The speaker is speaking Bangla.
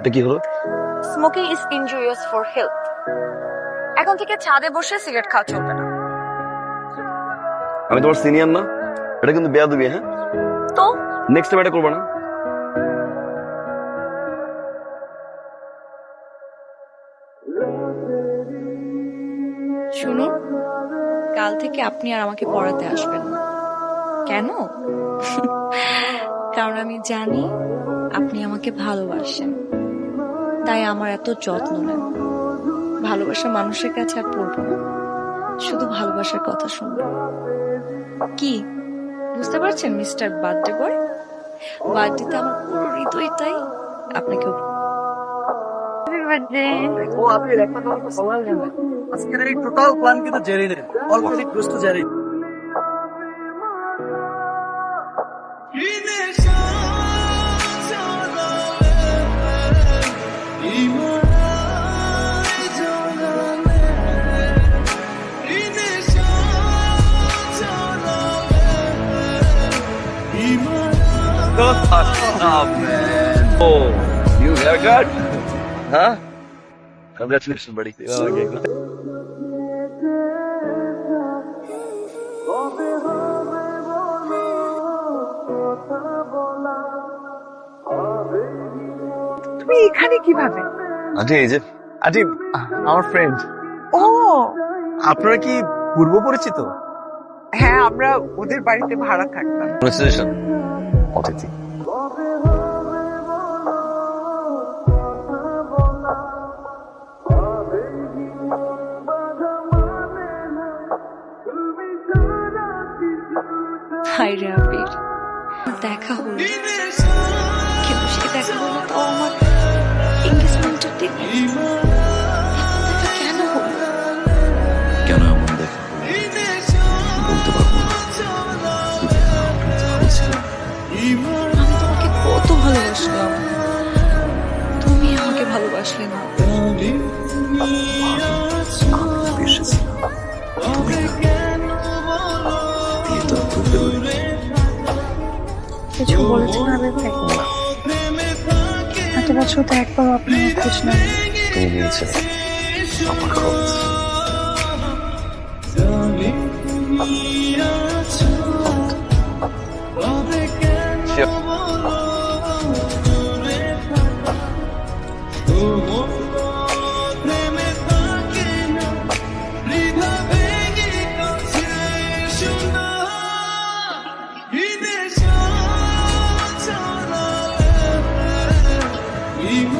এটা কি হলো? Smoking is injurious for health এখন থেকে ছাদে বসে সিগারেট খাওয়া চলবে না। আমি তোমার সিনিয়র না। এটা কিন্তু বেয়া দিবি হ্যাঁ? তো? নেক্সট টাইম এটা করব না। শুনুন কাল থেকে আপনি আর আমাকে পড়াতে আসবেন না। কেন? কারণ আমি জানি আপনি আমাকে ভালোবাসেন। তাই আমার এত যত্ন নেন। ভালোবাসা মানুষের কাছে আর পড়ব না। শুধু ভালোবাসার কথা শুনব। কি? বুঝতে পারছেন মিস্টার বার্থডে বয়? বার্থডেতে আমার পুরো হৃদয়টাই আপনাকে ও আপনি একটা আজকের এই টোটাল প্ল্যান কিন্তু জেরিনের already close Oh, man. Oh, you haircut? Huh? Congratulations, buddy. Oh, okay. তুমি এখানে কীভাবে? আন্টি এই যে আন্টি আমার ফ্রেন্ড ও! আপনারা কি পূর্ব পরিচিত? হ্যাঁ আমরা ওদের বাড়িতে ভাড়া থাকতাম। প্রসেশন অতিথি। হাই রে আবির দেখা হলো। কিন্তু সে দেখা হলো তো আমার এঙ্গেজমেন্টের দিন কেন হলো? কেন এমন দেখা হলো? বলতে পারব না আমি তোমাকে কত ভালোবাসলাম। তুমি আমাকে ভালোবাসলে না। কিছু বলেছেন, আমি ভাই এত বছর তো একবার আপনি আমার খোঁজ নেন তুমি আমার খোঁজ You.